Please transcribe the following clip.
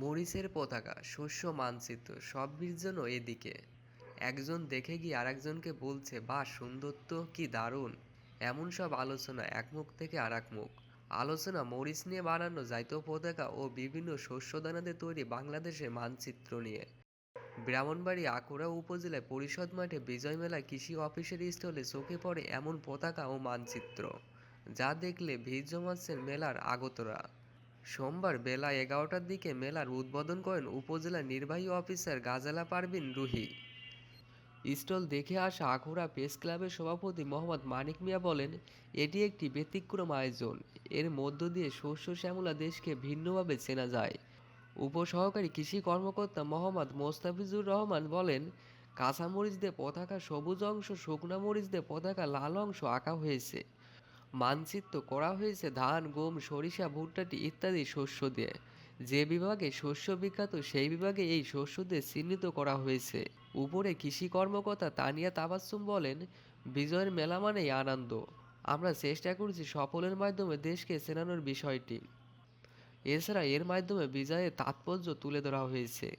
মরিচের পতাকা, শস্য, মানচিত্র সবটির জন্য এদিকে। একজন দেখে গিয়ে আরেকজনকে বলছে, বা, সুন্দর তো, কি দারুণ। এমন সব আলোচনা এক মুখ থেকে আর মুখ। আলোচনা মরিচ নিয়ে বানানো জাতীয় পতাকা ও বিভিন্ন শস্যদানাতে তৈরি বাংলাদেশের মানচিত্র নিয়ে। ব্রাহ্মণবাড়ি আকুড়া উপজেলায় পরিষদ মাঠে বিজয় মেলা কৃষি অফিসের স্থলে চোখে পড়ে এমন পতাকা ও মানচিত্র। যা দেখলে ভিড় জমাচ্ছেন মেলার আগতরা। সোমবার বেলা এগারোটার দিকে মেলার উদ্বোধন করেন উপজেলা নির্বাহী অফিসার গাজালা পারভিন রুহি। স্টল দেখে আসা আখুরা প্রেস ক্লাবের সভাপতি মোহাম্মদ মানিক মিয়া বলেন, এটি একটি ব্যতিক্রম আয়োজন। এর মধ্য দিয়ে শস্য শ্যামলা দেশকে ভিন্নভাবে চেনা যায়। উপসহকারী কৃষি কর্মকর্তা মোহাম্মদ মোস্তাফিজুর রহমান বলেন, কাঁচামরিচ দিয়ে পতাকা সবুজ অংশ, শুকনা মরিচ দিয়ে পতাকা লাল অংশ আঁকা হয়েছে। মানচিত্র করা হয়েছে ধান, গম, সরিষা, ভুট্টাটি ইত্যাদি শস্য দিয়ে। যে বিভাগে শস্য বিখ্যাত, সেই বিভাগে এই শস্য দিয়ে চিহ্নিত করা হয়েছে। উপরে কৃষি কর্মকর্তা তানিয়া তাবাসসুম বলেন, বিজয়ের মেলা মানেই আনন্দ। আমরা চেষ্টা করছি সফলের মাধ্যমে দেশকে চেনানোর বিষয়টি। এছাড়া এর মাধ্যমে বিজয়ের তাৎপর্য তুলে ধরা হয়েছে।